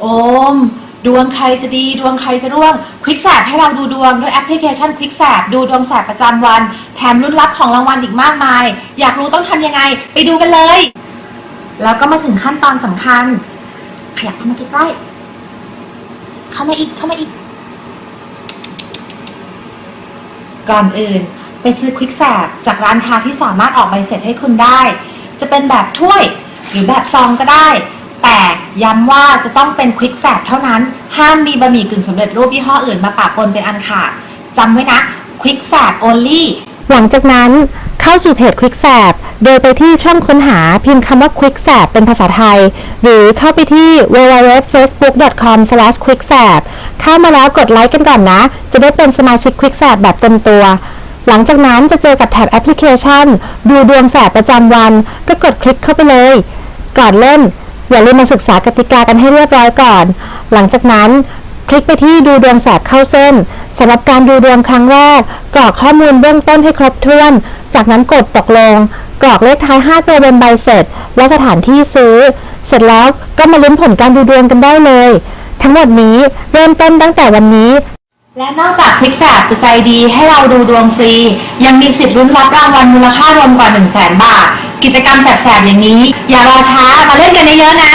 โอม ดวงใครจะดีดวงใครจะร่วงควิกแสบให้เราดูดวงด้วยแอปพลิเคชันควิกแสบดูดวงแสบประจำวัน แถมลุ้นรับของรางวัลอีกมากมาย อยากรู้ต้องทำยังไง ไปดูกันเลย แล้วก็มาถึงขั้นตอนสำคัญ ขยับเข้ามาใกล้ๆเข้ามาอีกเข้ามาอีก ก่อนอื่น ไปซื้อควิกแสบจากร้านค้าที่สามารถออกใบเสร็จให้คุณได้ จะเป็นแบบถ้วยหรือแบบซองก็ได้ แต่ย้ำว่าจะต้องเป็นควิกแสบเท่านั้น ห้ามมีบะหมี่กึ่งสำเร็จรูปยี่ห้ออื่นมาปะปนเป็นอันขาดจำไว้นะควิกแสบ only หลังจากนั้นเข้าสู่เพจ Quick s a p โดยไปที่ช่องค้นหาพิมพ์คำว่า Quick s a p เป็นภาษาไทย หรือเข้าไปที่ www.facebook.com/quicksap เข้ามาแล้วกดไลค์กันก่อนนะ จะได้เป็นสมาชิก Quick s a p แบบเต็มตัว หลังจากนั้นจะเจอกับแท็บแอปพลิเคชัน ดูดวงแสบประจำวัน ก็กดคลิกเข้าไปเลย ก่อนเล่น อย่าลืมมาศึกษากติกากันให้เรียบร้อยก่อน หลังจากนั้นคลิกไปที่ดูดวงแสบเข้าเส้นสำหรับการดูดวงครั้งแรก กรอกข้อมูลเบื้องต้นให้ครบถ้วน จากนั้นกดตกลง กรอกเลขท้าย 5 ตัวบนใบเสร็จ และสถานที่ซื้อ เสร็จแล้วก็มาลุ้นผลการดูดวงกันได้เลย ทั้งหมดนี้เริ่มต้นตั้งแต่วันนี้ และนอกจากควิกแสบจะใจดีให้เราดูดวงฟรี ยังมีสิทธิ์ลุ้นรับรางวัลมูลค่ารวมกว่า 1 0 0 0 0แบาท กิจกรรมแสบๆอย่างนี้ อย่ารอช้ามาเล่นกันเยอะๆนะ